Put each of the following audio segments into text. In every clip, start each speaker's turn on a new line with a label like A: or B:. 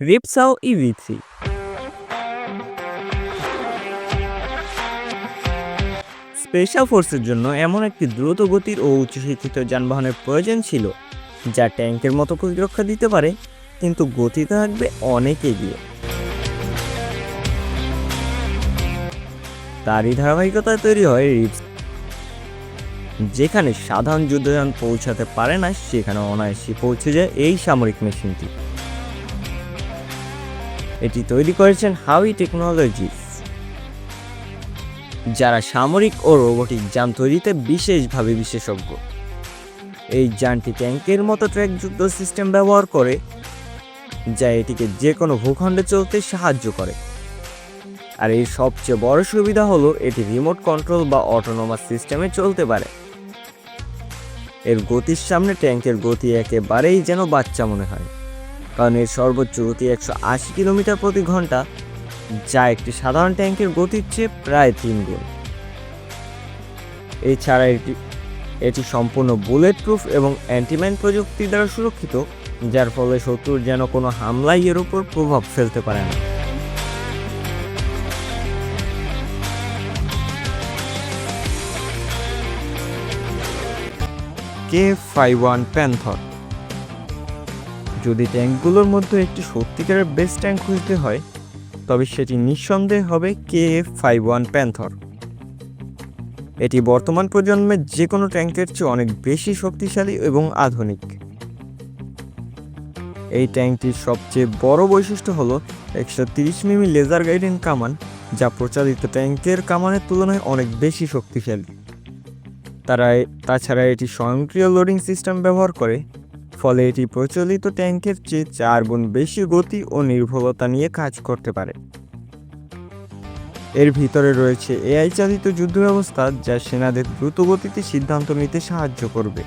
A: রিপসাও EV three special ফোর্সের জন্য এমন একটি দ্রুত গতির ও উচ্চশিক্ষিত যানবাহনের প্রয়োজন ছিল, যা ট্যাঙ্কের মতো প্রতিরক্ষা দিতে পারে, কিন্তু গতিতে থাকবে অনেক এগিয়ে। তারই ধারাবাহিকতায় তৈরি হয় রিপস যেখানে সাধারণ যুদ্ধযান পৌঁছাতে পারে না, সেখানে অনায়াসে পৌঁছে যায় এই সামরিক মেশিনটি। এটি তৈরি করেছেন হাউই টেকনোলজিস, যারা সামরিক ও রোবটিক যান তৈরিতে বিশেষভাবে বিশেষজ্ঞ। এই যানটি ট্যাঙ্কের মতো ট্র্যাকযুক্ত সিস্টেম ব্যবহার করে, যা এটিকে যে কোনো ভূখণ্ডে চলতে সাহায্য করে। আর এর সবচেয়ে বড় সুবিধা হলো এটি রিমোট কন্ট্রোল বা অটোনোমাস সিস্টেমে চলতে পারে। এর গতির সামনে ট্যাঙ্কের গতি একেবারেই যেন বাচ্চা মনে হয়। কারণ এর সর্বোচ্চ গতি একশো আশি কিলোমিটার প্রতি ঘণ্টা, যা একটি সাধারণ ট্যাঙ্কের গতির চেয়ে প্রায় তিন গুণ। এছাড়া এটি এটি সম্পূর্ণ বুলেট প্রুফ এবং অ্যান্টিম্যান প্রযুক্তি দ্বারা সুরক্ষিত, যার ফলে শত্রুর যেন কোনো হামলাই এর উপর প্রভাব ফেলতে পারে না।
B: কে ফাইভ ওয়ান প্যান্থর যদি ট্যাঙ্কগুলোর মধ্যে একটি সত্যিকারের বেস্ট ট্যাঙ্ক খুঁজতে হয়, তবে সেটি নিঃসন্দেহে হবে K F five one Panther. এটি বর্তমান প্রজন্মের যে কোনো ট্যাঙ্কের চেয়ে অনেক বেশি শক্তিশালী এবং আধুনিক। এই ট্যাঙ্কটির সবচেয়ে বড় বৈশিষ্ট্য হল একশো তিরিশ মিমি লেজার গাইডেন কামান, যা প্রচারিত ট্যাঙ্কের কামানের তুলনায় অনেক বেশি শক্তিশালী। তারা তাছাড়া এটি স্বয়ংক্রিয় লোডিং সিস্টেম ব্যবহার করে ফলে এটি প্রচলিত ট্যাঙ্কের চেয়ে চার গুণ বেশি গতি ও নির্ভরতা নিয়ে কাজ করতে পারে। এর ভিতরে রয়েছে এআই চালিত যুদ্ধ ব্যবস্থা যা সেনাদের দ্রুত গতিতে সিদ্ধান্ত নিতে সাহায্য করবে।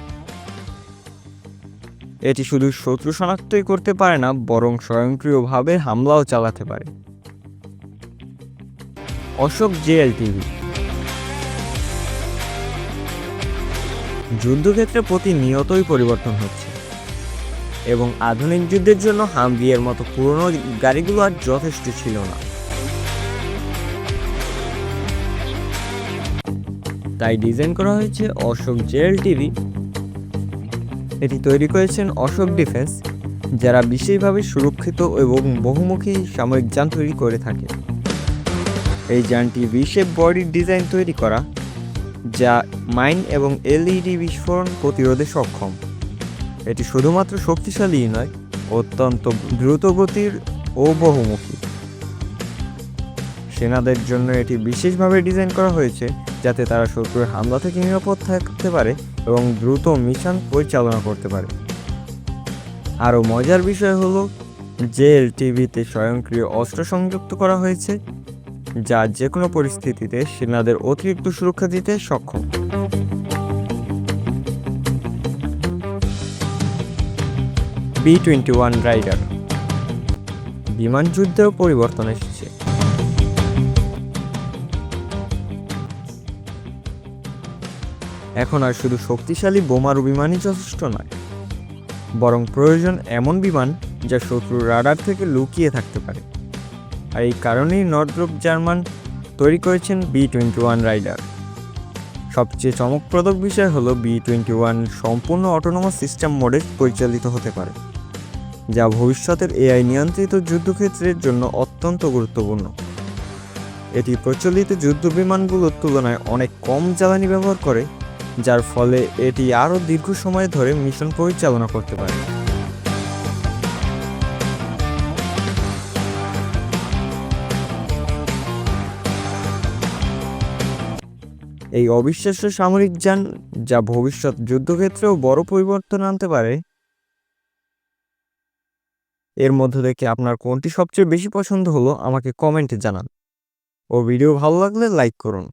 B: এটি শুধু শত্রু শনাক্তই করতে পারে না, বরং স্বয়ংক্রিয়ভাবে হামলাও চালাতে পারে। অশোক জেএলটিভি যুদ্ধক্ষেত্রে প্রতিনিয়তই পরিবর্তন হচ্ছে। এবং আধুনিক যুদ্ধের জন্য হামভিয়ের মতো পুরনো গাড়িগুলো আর যথেষ্ট ছিল না। তাই ডিজাইন করা হয়েছে অশোক জেএল টিভি। এটি তৈরি করেছেন অশোক ডিফেন্স, যারা বিশেষভাবে সুরক্ষিত এবং বহুমুখী সামরিক যান তৈরি করে থাকে। এই যানটি বিশেপ বডির ডিজাইন তৈরি করা, যা মাইন এবং এলইডি বিস্ফোরণ প্রতিরোধে সক্ষম। এটি শুধুমাত্র শক্তিশালীই নয়, অত্যন্ত দ্রুতগতির ও বহুমুখী। সেনাদের জন্য এটি বিশেষভাবে ডিজাইন করা হয়েছে যাতে তারা শত্রুর হামলা থেকে নিরাপদ থাকতে পারে এবং দ্রুত মিশন পরিচালনা করতে পারে। আরও মজার বিষয় হলো যে এলটিভিতে স্বয়ংক্রিয় অস্ত্র সংযুক্ত করা হয়েছে, যা যে কোনো পরিস্থিতিতে সেনাদের অতিরিক্ত সুরক্ষা দিতে সক্ষম। বি টোয়েন্টি ওয়ান রাইডার বিমান যুদ্ধেও পরিবর্তন এসেছে। এখন আর শুধু শক্তিশালী বোমারু বিমানই যথেষ্ট নয়, বরং প্রয়োজন এমন বিমান যা শত্রুর রাডার থেকে লুকিয়ে থাকতে পারে। আর এই কারণেই নর্দ্রপ জার্মান তৈরি করেছেন বি টোয়েন্টি ওয়ান রাইডার সবচেয়ে চমকপ্রদ বিষয় হলো বি টোয়েন্টি ওয়ান সম্পূর্ণ অটোনোমাস সিস্টেম মোডে পরিচালিত হতে পারে, যা ভবিষ্যতের এআই নিয়ন্ত্রিত যুদ্ধক্ষেত্রের জন্য অত্যন্ত গুরুত্বপূর্ণ। এটি প্রচলিত যুদ্ধ বিমানগুলোর তুলনায় অনেক কম জ্বালানি ব্যবহার করে, যার ফলে এটি আরও দীর্ঘ সময় ধরে মিশন পরিচালনা করতে পারে। এই অবিশ্বাস্য সামরিক যান যা ভবিষ্যৎ যুদ্ধক্ষেত্রেও বড় পরিবর্তন আনতে পারে? এর মধ্য থেকে আপনার কোনটি সবচেয়ে বেশি পছন্দ হলো, আমাকে কমেন্টে জানান। ও ভিডিও ভালো লাগলে লাইক করুন।